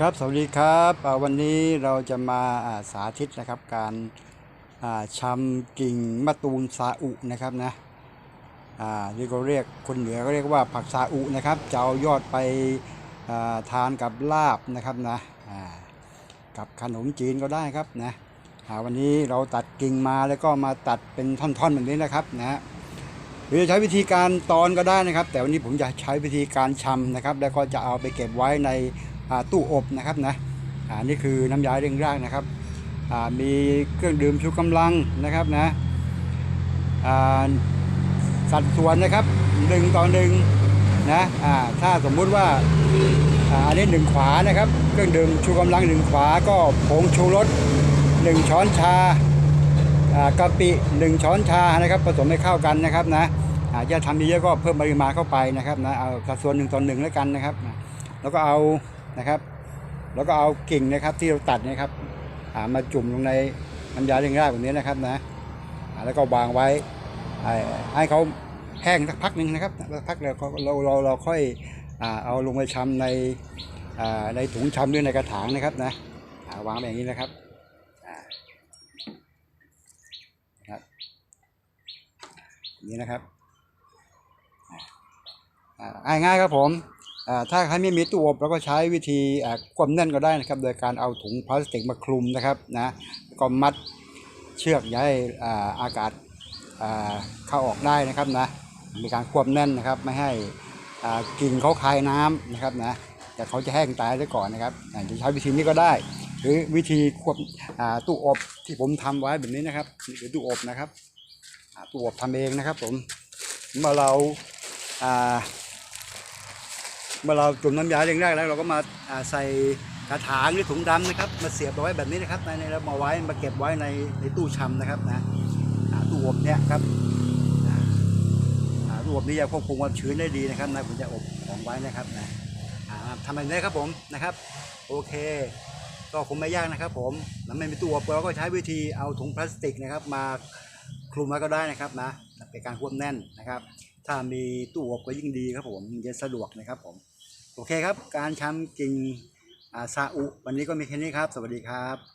ครับสวัสดีครับวันนี้เราจะมาสาธิตนะครับการอ่าชำกิ่งมะตูมซาอุนะครับนะอ่าที่เขาเรียกคนเหนือก็เรียกว่าผักซาอุนะครับจะเอายอดไปทานกับลาบนะครับนะกับขนมจีนก็ได้ครับนะวันนี้เราตัดกิ่งมาแล้วก็มาตัดเป็นท่อนๆแบบนี้นะครับนะหรือจะใช้วิธีการตอนก็ได้นะครับ แต่วันนี้ผมจะใช้วิธีการชำนะครับ แล้วก็จะเอาไปเก็บไว้ใน ตู้อบนะครับนะอ่านี่คือน้ำยาเร่งรากนะครับมีเครื่องดื่มชูกำลังนะครับนะสัดส่วนนะครับหนึ่งต่อหนึ่งนะถ้าสมมุติว่าอันนี้หนึ่งขวานะครับ เครื่องดื่มชูกำลังหนึ่งขวาก็ผงชูรสหนึ่งช้อนชากะปิหนึ่งช้อนชานะครับ ผสมให้เข้ากันนะครับนะจะทำเยอะก็เพิ่มปริมาณเข้าไปนะครับนะเอาสัดส่วนหนึ่งต่อหนึ่งแล้วกันนะครับ แล้วก็เอา นะครับ แล้วก็เอากิ่งนะครับที่เราตัดเนะครับอ่ามาจุ่มลงในน้ำยาเร่งรากแบบนี้นะครับนะแล้วก็วางไว้ให้ให้เขาแห้งสักพักหนึ่งนะครับสักพักแล้วเราเราเราเราค่อยอเอาลงไปชำในในถุงชำหรือในกระถางนะครับนะาวางแบบนี้นะครับนะครับนี้นะครับอ่าง่ายๆครับผม ถ้าใครไม่มีตู้อบเราก็ใช้วิธีความแน่นก็ได้นะครับ โดยการเอาถุงพลาสติกมาคลุมนะครับนะก็มัดเชือกย่าให้อ่ากาศเข้าออกได้นะครับนะมีการควบแน่นนะครับไม่ให้อ่ากิ่งเขาคายน้ำนะครับนะแต่เขาจะแห้งตายซะก่อนนะครับจะใช้วิธีนี้ก็ได้ หรือวิธีควบอ่าตู้อบที่ผมทำไว้แบบนี้นะครับนี่คือตู้อบนะครับตู้อบทำเองนะครับผมเมื่อเราอ่า เมื่อเราจุ่มน้ำยาเร่งแรกแล้วเราก็มาใส่กระถางหรือถุงดำนะครับ มาเสียบเอาไว้แบบนี้นะครับในในเรามาไว้มาเก็บไว้ในในตู้ชำนะครับนะตู้อบเนี่ยครับตู้อบนี้จะควบคุมความชื้นได้ดีนะครับนะผมจะอบของไว้นะครับนะทำแบบนี้ครับผมนะครับโอเค ก็คงไม่ยากนะครับ ผมแล้วไม่มีตู้อบเราก็ใช้วิธีเอาถุงพลาสติกนะครับ มาคลุมไว้ก็ได้นะครับนะเป็นการควบแน่นนะครับ ถ้ามีตู้อบก็ยิ่งดีครับผมมันจะสะดวกนะครับผม โอเคครับ การชำกิ่งอาซาอุ วันนี้ก็มีแค่นี้ครับ สวัสดีครับ